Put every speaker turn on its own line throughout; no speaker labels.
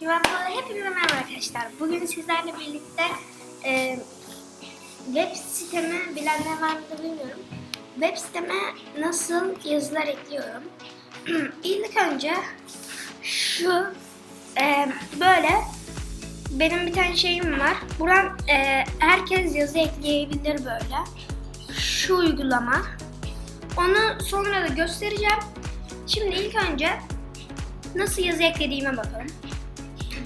Merhaba, hepinize merhaba arkadaşlar. Bugün sizlerle birlikte e, web sitemi bilenler var mı bilmiyorum. Web siteme nasıl yazılar ekliyorum. İlk önce şu e, böyle benim bir tane şeyim var. Buradan e, herkes yazı ekleyebilir böyle. Şu uygulama. Onu sonra da göstereceğim. Şimdi ilk önce nasıl yazı eklediğime bakalım.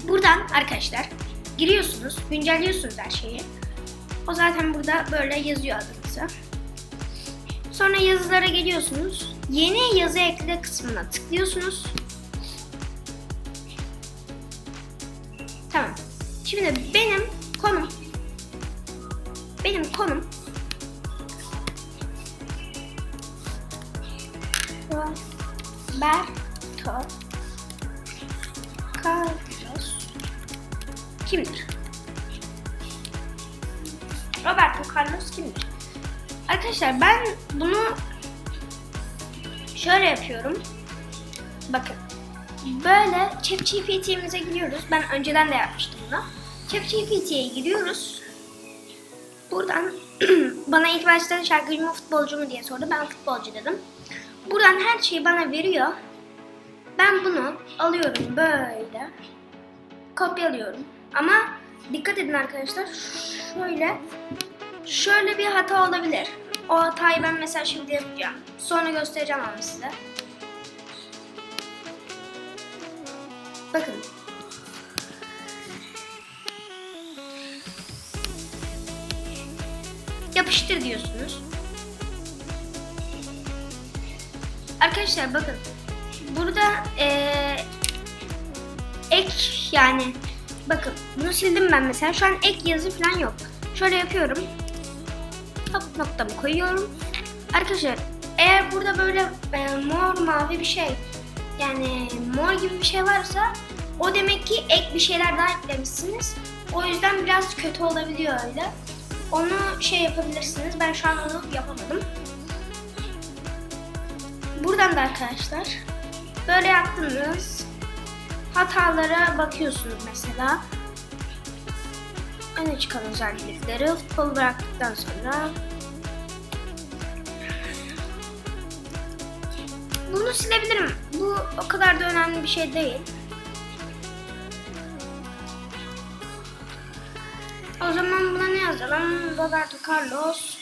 Buradan arkadaşlar giriyorsunuz, güncelliyorsunuz her şeyi. O zaten burada böyle yazıyor adınızı. Sonra yazılara geliyorsunuz. Yeni yazı ekle kısmına tıklıyorsunuz. Tamam. Şimdi benim konum benim konum Roberto kimdir? Roberto Carlos kimdir? Arkadaşlar ben bunu şöyle yapıyorum. Bakın. Böyle ChatGPT'mize giriyoruz. Ben önceden de yapmıştım bunu. ChatGPT'ye giriyoruz. Buradan bana ilk başta şarkıcı mı futbolcu mu diye sordu. Ben futbolcu dedim. Buradan her şeyi bana veriyor. Ben bunu alıyorum böyle. Kopyalıyorum. Ama dikkat edin arkadaşlar. Şöyle şöyle bir hata olabilir. O hatayı ben mesela şimdi yapacağım. Sonra göstereceğim ama size. Bakın. Yapıştır diyorsunuz. Arkadaşlar bakın. Burada eee, ek yani bakın bunu sildim ben mesela. Şu an ek yazı falan yok. Şöyle yapıyorum. Hop noktamı koyuyorum. Arkadaşlar eğer burada böyle e, mor mavi bir şey yani mor gibi bir şey varsa o demek ki ek bir şeyler daha eklemişsiniz. O yüzden biraz kötü olabiliyor öyle. Onu şey yapabilirsiniz. Ben şu an onu yapamadım. Buradan da arkadaşlar böyle yaptınız. Hatalara bakıyorsunuz mesela. Öne çıkan özellikleri futbol bıraktıktan sonra bunu silebilirim. Bu o kadar da önemli bir şey değil. O zaman buna ne yazalım? Roberto Carlos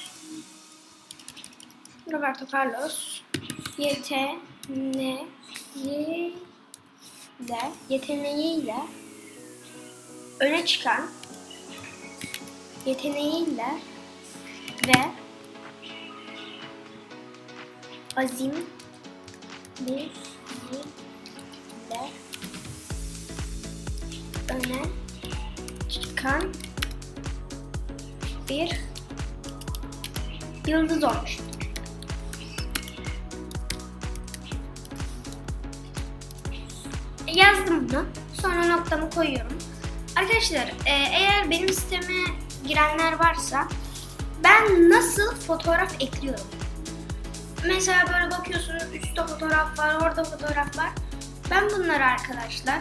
Roberto Carlos yeteneğiyle yeteneğiyle öne çıkan yeteneğiyle ve azim bir öne çıkan bir yıldız olmuştur. Yazdım bunu. Sonra noktamı koyuyorum. Arkadaşlar e, eğer benim siteme girenler varsa ben nasıl fotoğraf ekliyorum? Mesela böyle bakıyorsunuz üstte fotoğraf var, orada fotoğraf var. Ben bunları arkadaşlar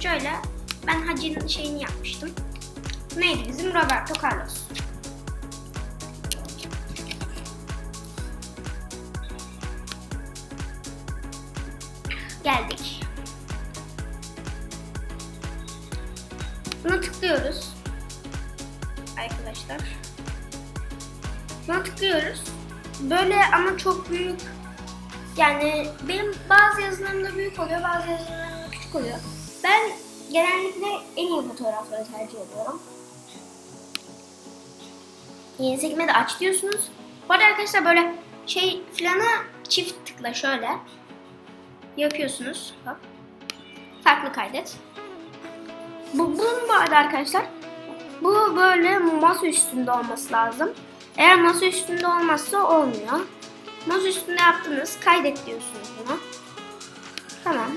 şöyle ben Hacı'nın şeyini yapmıştım. Neydi bizim Roberto Carlos. Geldik. Buna tıklıyoruz. Arkadaşlar. Buna tıklıyoruz. Böyle ama çok büyük. Yani benim bazı yazılarımda büyük oluyor, bazı yazılarımda küçük oluyor. Ben genellikle en iyi fotoğrafları tercih ediyorum. Yeni sekmede aç diyorsunuz. Bu arada arkadaşlar böyle şey filana çift tıkla şöyle. Yapıyorsunuz. Hop. Farklı kaydet. Bu, bunun bu arkadaşlar bu böyle masa üstünde olması lazım. Eğer masa üstünde olmazsa olmuyor. Masa üstünde yaptınız. Kaydet diyorsunuz buna. Tamam.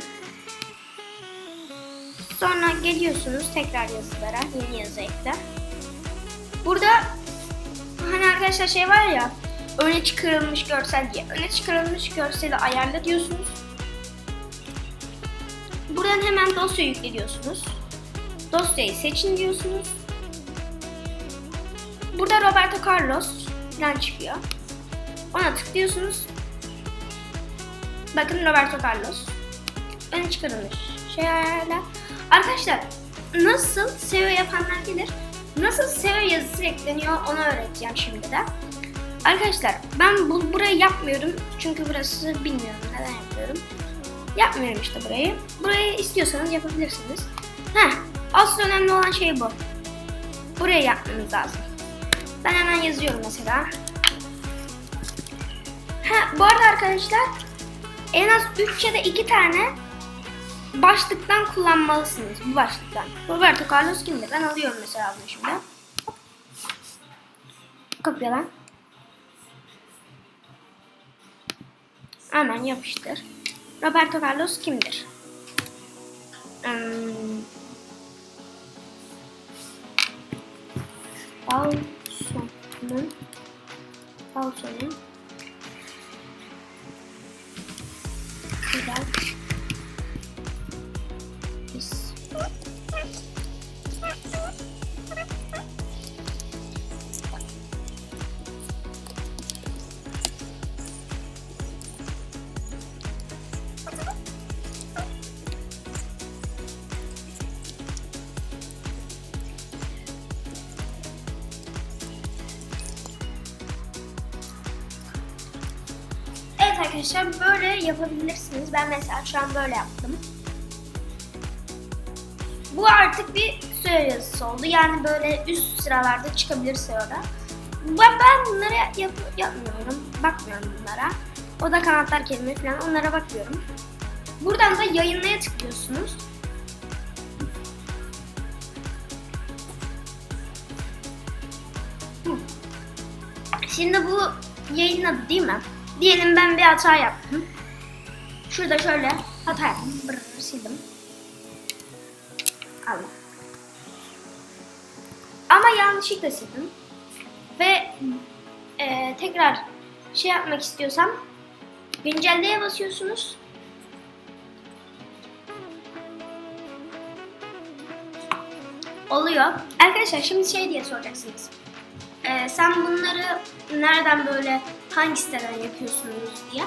Sonra geliyorsunuz tekrar yazılara. Yeni yazı ekle. Burada hani arkadaşlar şey var ya öne çıkarılmış görsel diye. Öne çıkarılmış görseli ayarla diyorsunuz. Buradan hemen dosya yükle diyorsunuz. Dosyayı seçin diyorsunuz. Burada Roberto Carlos falan çıkıyor. Ona tıklıyorsunuz. Bakın Roberto Carlos. Ön çıkarılmış. Şöyle. Arkadaşlar nasıl SEO yapanlar bilir. Nasıl SEO yazısı ekleniyor onu öğreteceğim şimdi de. Arkadaşlar ben bu, burayı yapmıyorum. Çünkü burası bilmiyorum neden yapıyorum. Yapmıyorum işte burayı. Burayı istiyorsanız yapabilirsiniz. Heh, asıl önemli olan şey bu. Burayı yapmanız lazım. Ben hemen yazıyorum mesela. Ha, bu arada arkadaşlar en az 3 ya da 2 tane başlıktan kullanmalısınız. Bu başlıktan. Roberto Carlos kimdir? Ben alıyorum mesela bunu şimdi. Kopyala. Hemen yapıştır. Roberto Carlos kimdir? Hmm. Falso'nun Güzel. Arkadaşlar böyle yapabilirsiniz. Ben mesela şu an böyle yaptım. Bu artık bir SEO yazısı oldu. Yani böyle üst sıralarda çıkabilir SEO'da. Ben, ben bunları yap, yapmıyorum. Bakmıyorum bunlara. O da kanatlar kelime falan onlara bakıyorum. Buradan da yayınlaya tıklıyorsunuz. Şimdi bu yayınladı değil mi? Diyelim ben bir hata yaptım. Şurada şöyle hata yaptım. Brrr, sildim. Allah. Ama yanlışlıkla sildim. Ve e, tekrar şey yapmak istiyorsam güncelleye basıyorsunuz. Oluyor. Arkadaşlar şimdi şey diye soracaksınız. Ee, sen bunları nereden böyle hangi siteden yapıyorsunuz diye.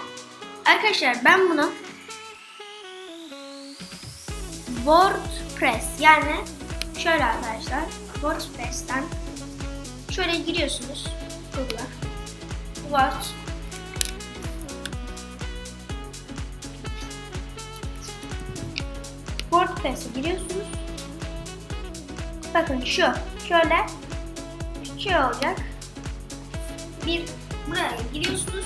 Arkadaşlar ben bunu WordPress yani şöyle arkadaşlar WordPress'ten şöyle giriyorsunuz Google'a Word WordPress'e giriyorsunuz. Bakın şu şöyle şey olacak. Bir buraya giriyorsunuz.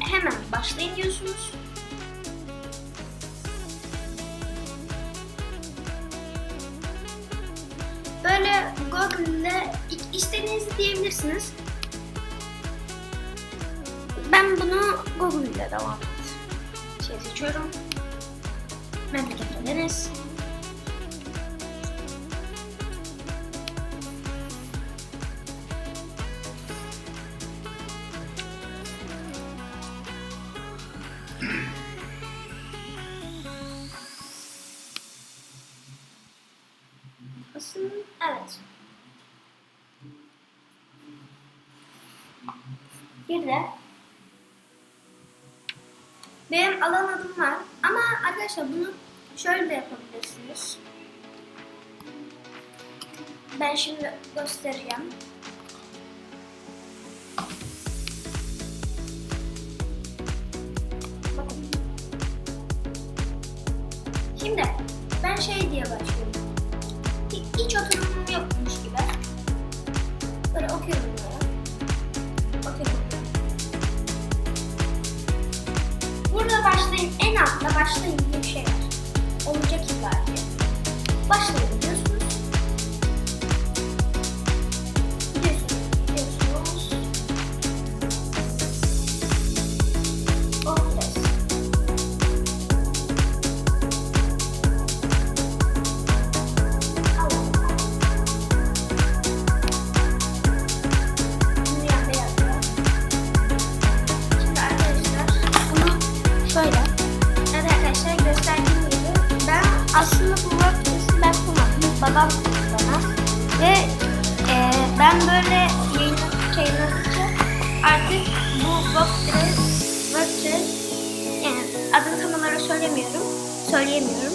Hemen başlayın diyorsunuz. Böyle Google'de istediğinizi diyebilirsiniz. Ben bunu Google ile devam et. Şey seçiyorum. Memleket Deniz. De benim alan adım var ama arkadaşlar bunu şöyle de yapabilirsiniz. Ben şimdi göstereceğim. Bakın. Şimdi ben şey diye başlıyorum. Hi- Hiç Şey var. Olacak illa diye. WordPress'i ben kurmadım. Babam bana. Ve e, ben böyle yayınladıkça artık bu WordPress, WordPress yani adını tam olarak söylemiyorum. Söyleyemiyorum.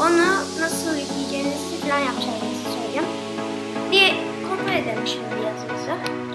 Onu nasıl yükleyeceğinizi falan yapacağınızı söyleyeyim. Bir kontrol edelim şimdi yazımızı.